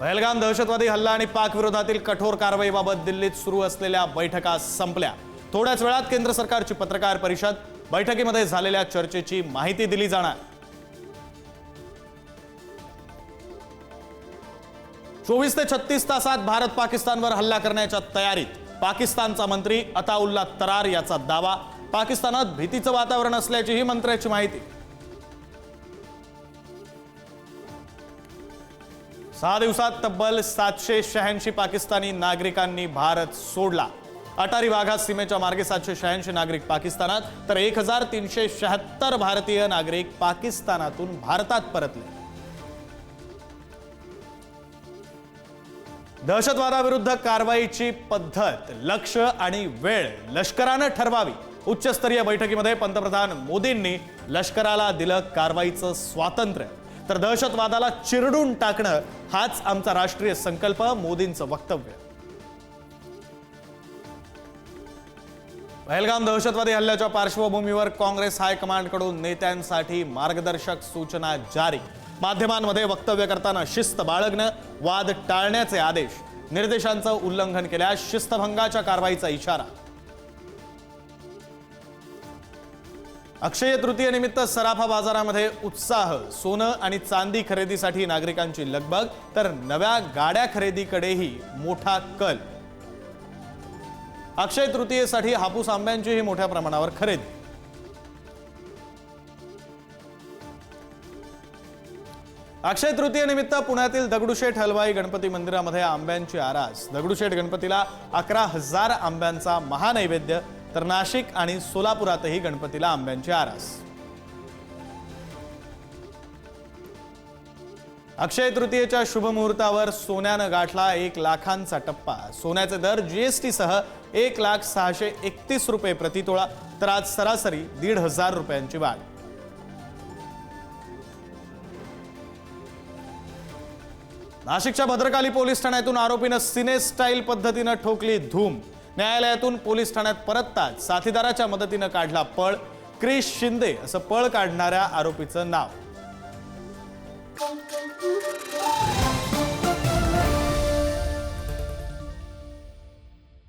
पहलगाम दहशतवादी हल्ला आणि पाक विरोधातील कठोर कारवाईबाबत दिल्लीत सुरू असलेल्या बैठका संपल्या. थोड्याच वेळात केंद्र सरकारची पत्रकार परिषद बैठकीमध्ये झालेल्या चर्चेची माहिती दिली जाणार. चोवीस ते छत्तीस तासात भारत पाकिस्तानवर हल्ला करण्याच्या तयारीत पाकिस्तानचा मंत्री अताउल्ला तरार याचा दावा. पाकिस्तानात भीतीचं वातावरण असल्याचीही मंत्र्याची माहिती. सहा दिवसात तब्बल सातशे शहाऐंशी पाकिस्तानी नागरिकांनी भारत सोडला. अटारी वाघा सीमेच्या मार्गे सातशे शहाऐंशी नागरिक पाकिस्तानात तर एक हजार तीनशे शहात्तर भारतीय नागरिक पाकिस्तानातून भारतात परतले. दहशतवादाविरुद्ध कारवाईची पद्धत लक्ष आणि वेळ लष्करानं ठरवावी. उच्चस्तरीय बैठकीमध्ये पंतप्रधान मोदींनी लष्कराला दिलं कारवाईचं स्वातंत्र्य. तर दहशतवादाला चिरडून टाकणं हाच आमचा राष्ट्रीय संकल्प मोदींचं वक्तव्य. पहलगाम दहशतवादी हल्ल्याच्या पार्श्वभूमीवर काँग्रेस हायकमांडकडून नेत्यांसाठी मार्गदर्शक सूचना जारी. माध्यमांमध्ये वक्तव्य करताना शिस्त बाळगणं वाद टाळण्याचे आदेश. निर्देशांचं उल्लंघन केल्यास शिस्तभंगाच्या कारवाईचा इशारा. अक्षय तृतीयनिमित्त सराफा बाजारामध्ये उत्साह सोनं आणि चांदी खरेदीसाठी नागरिकांची लगबग तर नव्या गाड्या खरेदीकडेही मोठा कल. अक्षय तृतीयेसाठी हापूस आंब्यांचीही मोठ्या प्रमाणावर खरेदी. अक्षय तृतीयेनिमित्त पुण्यातील दगडूशेठ हलवाई गणपती मंदिरामध्ये आंब्यांची आरास. दगडूशेठ गणपतीला अकरा हजार आंब्यांचा महानैवेद्य तर नाशिक आणि सोलापुरातही गणपतीला आंब्यांची आरास. अक्षय तृतीयेच्या शुभमुहूर्तावर सोन्यानं गाठला एक लाखांचा टप्पा. सोन्याचे दर जीएसटीसह एक लाख सहाशे एकतीस रुपये प्रतितोळा तर आज सरासरी दीड हजार रुपयांची वाढ. नाशिकच्या भद्रकाली पोलीस ठाण्यातून आरोपीनं सिने स्टाईल पद्धतीनं ठोकली धूम. न्यायालयातून पोलीस ठाण्यात परतताच साथीदाराच्या मदतीनं काढला पळ. क्रिश शिंदे असं पळ काढणाऱ्या आरोपीचं नाव.